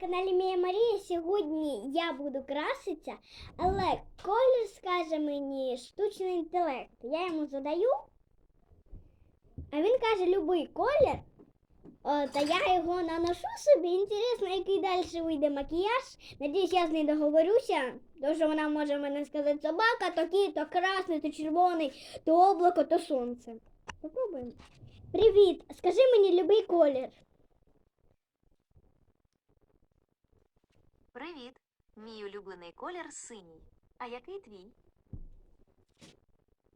На каналі Мія Марія сьогодні я буду краситися, але колір скаже мені штучний інтелект. Я йому задаю, а він каже любий колір. О, та я його наношу собі. Інтересно, який далі вийде макіяж. Надіюсь, я з нею договорюся. Що вона може мене сказати собака, то кіт, то красний, то червоний, то облако, то сонце. Попробуємо. Привіт! Скажи мені любий колір. Привіт! Мій улюблений колір синій. А який твій?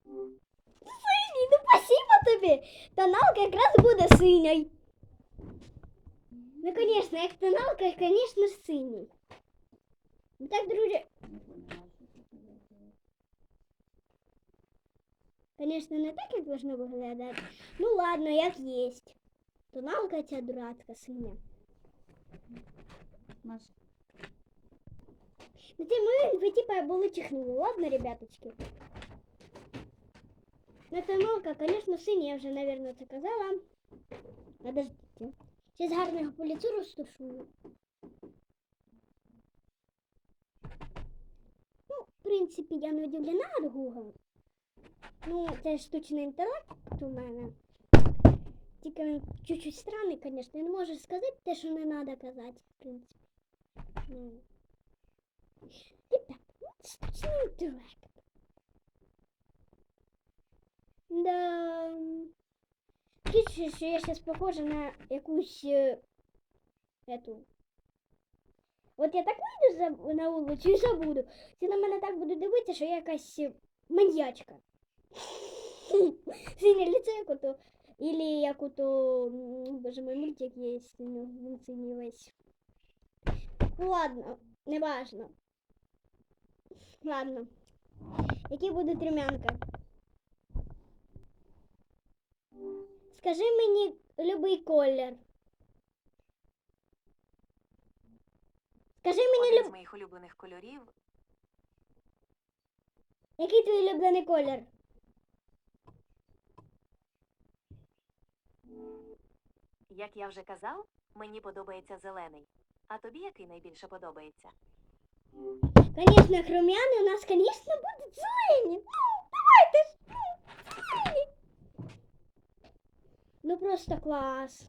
Синій, ну спасибо тобі. Тоналка якраз буде синій. Ну, звісно, як тоналка, звісно, синій. Ну так, друзі. Звісно, не так, як должно виглядати. Ну ладно, як єсть. Тоналка ця дурацька синя. Маш, Ну ты мы, вы типа були чихнули, ладно, ребяточки? Ну тоналка, конечно, синя, я вже, наверное, це казала. Подождите. Сейчас гарно його по лицу розташую. Ну, в принципі, я не удивлена від Google. Ну, це штучний інтелект у мене. Тільки він чуть-чуть странний, звісно. Він може сказати те, що не треба казати, в принципі. Ну. Ребят, штучний інтелект. Да. Чуть що я зараз похожа на якусь е, эту. От я так вийду на вулицю і забуду. Всі на мене так будуть дивитися, що я якась маньячка. Синє лицо як ото. Или як ото, боже мой, мультик є, він синій весь. Ладно, неважно. Ладно. Які будуть румянка? Скажи мені любий колір. Скажи мені, Один люб... з моїх улюблених кольорів який твій улюблений колір? Як я вже казав, мені подобається зелений. А тобі який найбільше подобається? Конечно, як румяни у нас, конечно, будуть зелені. Ну, давайте ж. Ну, зелені. Ну просто клас.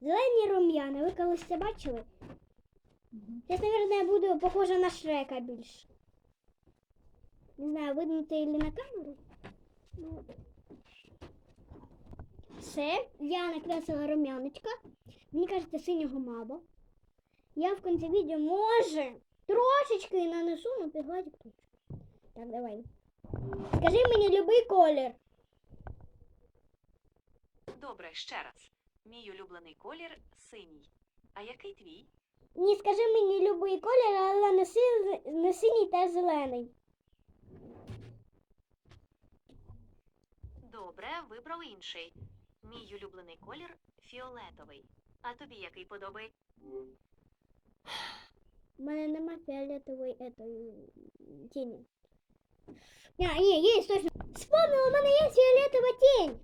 Зелені рум'яни. Ви колись це бачили? Зараз, мабуть, я буду похожа на Шрека більше. Не знаю, видно це или на камеру. Ну. Все, я накрасила рум'яночка. Мені кажеться, синього мало. Я в кінці відео може трошечки нанесу, ну ти гладик. Так, давай. Скажи мені любий колір. Добре, ще раз. Мій улюблений колір синій. А який твій? Ні, скажи мені любий колір, але не, си- не синій та зелений. Добре, вибрав інший. Мій улюблений колір фіолетовий. А тобі який подобається? У мене нема фіолетової етої тіні. А, ні, є, точно. Вспомнила, у мене є фіолетова тінь.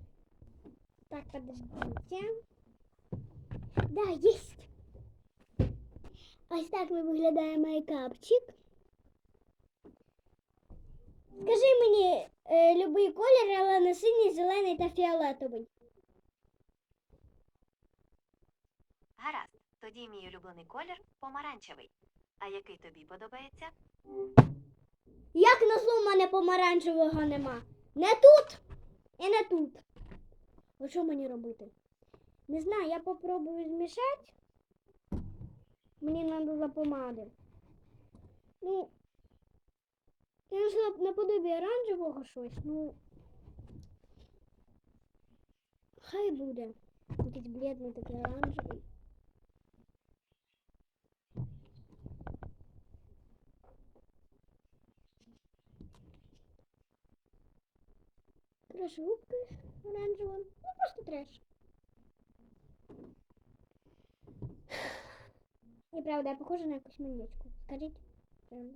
Так, подождите. Да, есть. Ось так ми виглядає мейкапчик. Скажи мені е, любий колір, але не синій, зелений та фіолетовий. Гаразд. Тоді мій улюблений колір помаранчевий. А який тобі подобається? Як назло в мене помаранчевого нема? Не тут і не тут. От що мені робити? Не знаю, я попробую змішати. Мені треба помади. Ну, я знайшла наподобі оранжевого щось, ну. Хай буде. Якийсь бледний такий оранжевий. Треш губки оранжевим. Ну просто треш. Неправда, я похожа на якусь маньячку. Скажіть. Правда.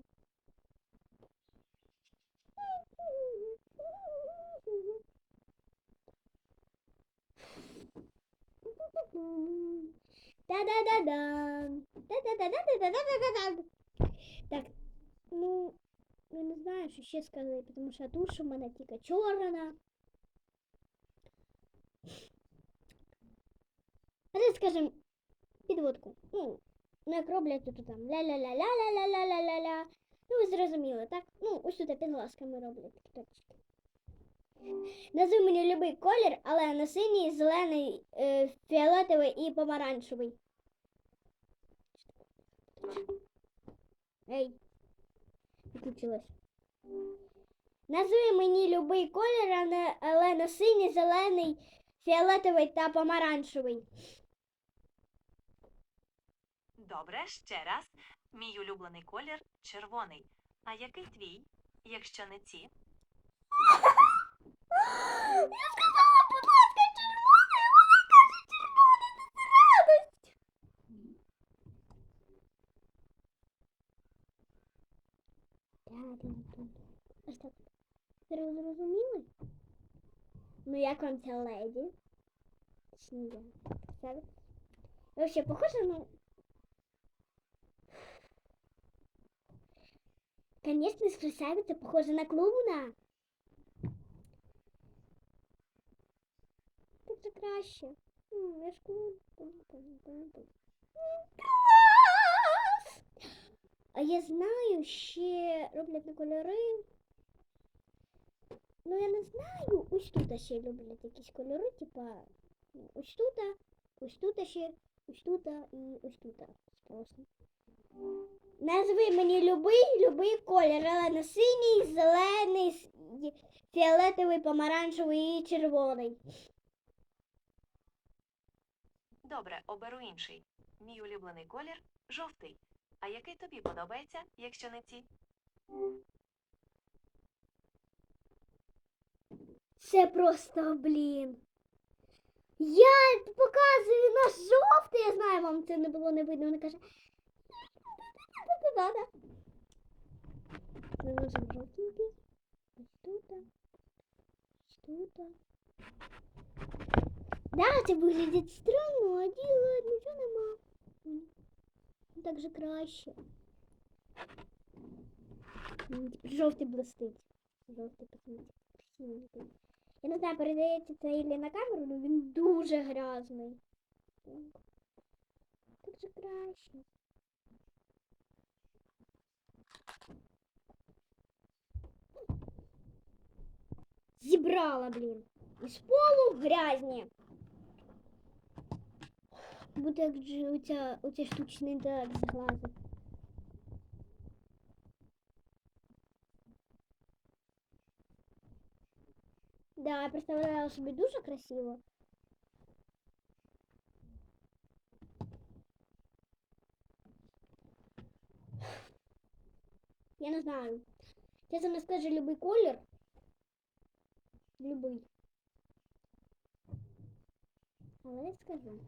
Та-да-да-да. Та-да-да. Та-да-да-да-да-да-да-да. Так, ну, я не знаю, що ще сказати, тому що туш у мене тільки чорна. Скажем, підводку. Ну, як роблять тут там ля-ля-ля-ля-ля-ля-ля-ля-ля-ля. Ну, ви зрозуміли, так? Ну, ось тут під глазками роблять точки. Назви мені любий колір, але не синій, зелений, е, фіолетовий і помаранчевий. Ей, відключилась. Назви мені любий колір, але не синій, зелений, фіолетовий та помаранчевий. Добре, ще раз. Мій улюблений колір червоний. А який твій? Якщо не ці, Я сказала, будь ласка, червоний, вона каже червоний, це радость. Ось так. Ви зрозуміли? Ну, як вам ця леді? Точніше, красавець. Вообще, похоже, ну... Конечно, с красавица похожа на клоуна. Так це краще. Я ж! А я знаю, ще роблять на кольори. Ну, я не знаю. Ось тут ще люблять якісь кольори, типа ну, ось тут, ось тут ще, ось тут і ось тут. Просто. Назви мені любий, любий колір, але не синій, зелений, фіолетовий, помаранчевий і червоний. добре, оберу інший. Мій улюблений колір жовтий. А який тобі подобається, якщо не ці? Це просто, блін. Я показую на жовтий, я знаю, вам це не було не видно. Вона каже. Жовтенький. Ось тут. Ось тут. Да, це виглядить странно, а діла нічого нема. М, Так же краще. Жовтий блистить. Посмотрите. красивенький. Я не знаю, передається це ілі на камеру, але він дуже грязний. Так же краще. Зібрала, блін. Із полу грязні. Буде як же оця, оця штучний інтелект з глазу. Да, я представляла собі дуже красиво. Я не знаю. Чесно не скажу любий колір. Любий. Але я скажу.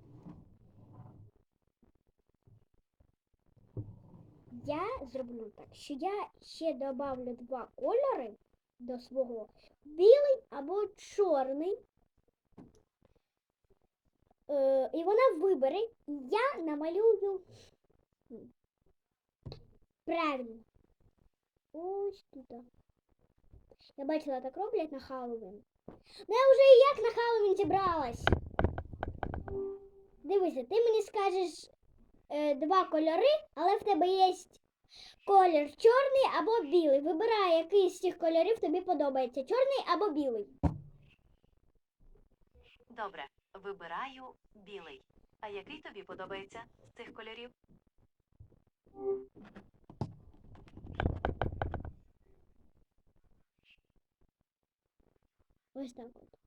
Я зроблю так, що я ще добавлю два кольори до свого білий або чорний. Е, і вона вибере, я намалюю правильно. Ось тут. Я бачила, так роблять на Хеллоуін. Ну я вже і як на Хеллоуін зібралась. Дивися, ти мені скажеш е, два кольори, але в тебе є колір чорний або білий. Вибирай, який з цих кольорів тобі подобається. Чорний або білий. Добре, вибираю білий. А який тобі подобається з цих кольорів? Ось так от.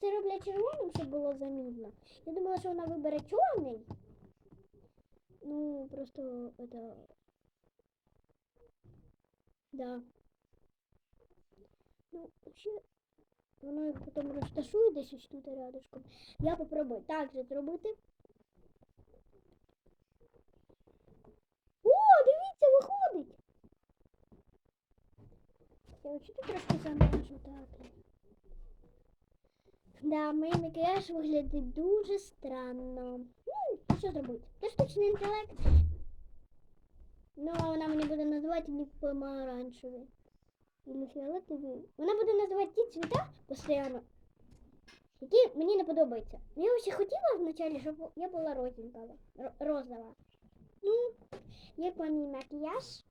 Це роблять червоним, щоб було замітно. Я думала, що вона вибере чорний. Ну, просто это... Да. Ну, вообще, воно їх потім розташує десь ось тут рядышком. Я попробую так же зробити. О, дивіться, виходить! Я тут трошки замажу, так. Да, мій макіяж виглядить дуже странно. Ну, що зробити? Це штучний інтелект. називати мені помаранчевий. Или фіолетовий. Вона буде називати ті цвіта постійно, які мені не подобаються. Ну, Я ще хотіла вначалі, щоб я була розінкова, розова. Ну, як вам мій макіяж?